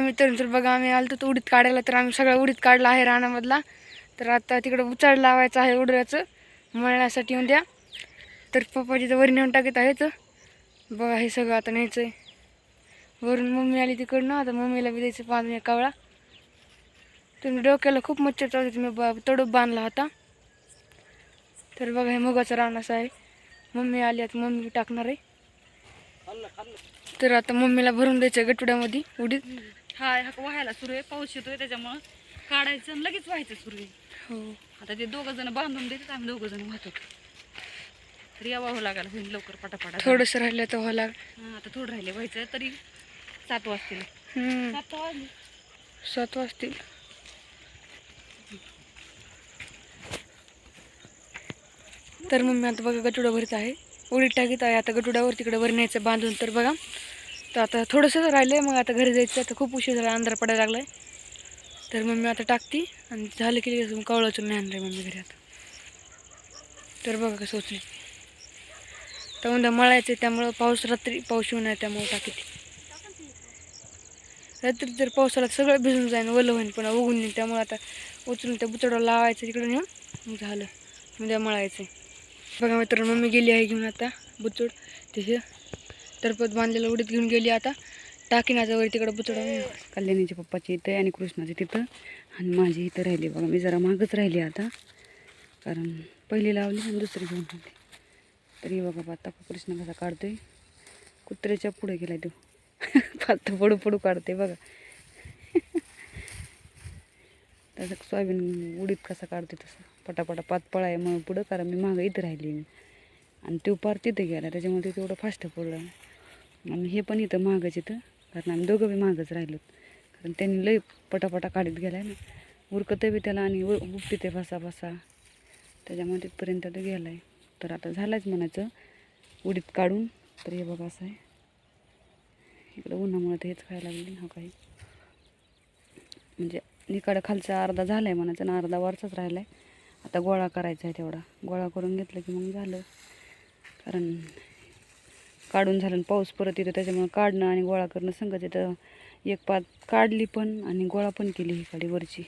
मित्रांनो तर बघा आम्ही आलो तर उडीत काढायला तर आम्ही सगळं उडीत काढला आहे रानामधला. तर आता तिकडं उचाड लावायचं आहे उडऱ्याचं मळण्यासाठी उद्या. तर पप्पा तिथं वर नेऊन टाकत आहेत. बघा हे सगळं आता न्यायचं आहे वरून मम्मी आली तिकडनं आता मम्मीला बी द्यायचं पाणी कावळा. तुम्ही डोक्याला खूप मच्छर चालते तुम्ही ब तडूप बांधला होता. तर बघा हे मुगाचं रान असं आहे. मम्मी आली आता मम्मी टाकणार आहे. तर आता मम्मीला भरून द्यायचं गटुड्यामध्ये उडीत हा हा व्हायला सुरू आहे. पाऊस येतोय त्याच्यामुळं काढायचं आणि लगेच व्हायचं सुरू आहे. हो. आता ते दोघं जण बांधून देतात आम्ही दोघं जण वाहतो. तर यावं लागायला होईल लवकर पटापटा. थोडंसं राहिलं तर व्हायला हा, आता थोडं राहिले व्हायचं तरी सात वाजतील. हम्म, सात वाजले. सात वाजतील. तर मम्मी आता बघा गटुडा भरत आहे. उडीत टाकीत आहे आता गटुड्यावर तिकडे वर न्यायचं बांधून. तर बघा तर आता थोडंसं राहिलं मग आता घरी जायचं आता खूप उशीर झाला अंधार पडायला लागलाय. तर मम्मी आता टाकते आणि झालं की कसं मग कवळाचून नाही आणलंय मम्मी घरी आता. तर बघा कसं उचली तर उद्या मळायचं त्यामुळं पाऊस रात्री पाऊस येऊन आहे त्यामुळं टाकीत. रात्री जर पावसाला सगळं भिजून जाईन ओलं होईन पुन्हा उघून येईन त्यामुळे आता उचलून त्या बुचडा लावायचं तिकडे नेऊन मग झालं. उद्या मळायचं बघा मित्र मम्मी गेली आहे घेऊन आता बुचड तिथे तरपत बांधलेलं उडीत घेऊन गेली आता. टाकिनाजावर तिकडं बुचड. कल्याणीच्या पप्पाची इथं आणि कृष्णाची तिथं. आणि माझी इथं राहिली बघा. मी जरा मागच राहिली आता. कारण पहिली लावली आणि दुसरी घेऊन आली. तरी बघा आता कृष्ण कसा काढतोय. कुत्र्याच्या पुढे गेला तो. पात पडू पडू काढते बघा. तसं सोयाबीन उडीत कसा काढते तसं. पटापटा पातपळा आहे मग पुढं. कारण मी मागं इथं राहिली. आणि तो पार तिथं गेला. त्याच्यामुळे तेवढं फास्ट पडलं. आणि हे पण इथं मागच इथं कारण आम्ही दोघं बी मागच राहिलो कारण त्यांनी लई पटापटा काढत आहे ना. उरकतं बी त्याला आणि उ- उपटी ते फसा फसा त्याच्यामुळे तिथपर्यंत तो गेला आहे तर आता झालाच म्हणायचं उडीत काढून. तर हे बघा असं आहे. इकडं उन्हामुळे तर हेच खायला लागले हा काही. म्हणजे इकडं खालचा अर्धा झाला आहे म्हणायचं आणि अर्धा वरचाच राहिला आहे आता गोळा करायचा आहे तेवढा. गोळा करून घेतलं की मग झालं. कारण काढून झालं आणि पाऊस परत येतो त्याच्यामुळे काढणं आणि गोळा करणं संगत येतं. एक पात काढली पण आणि गोळा पण केली ही गाडी वरची.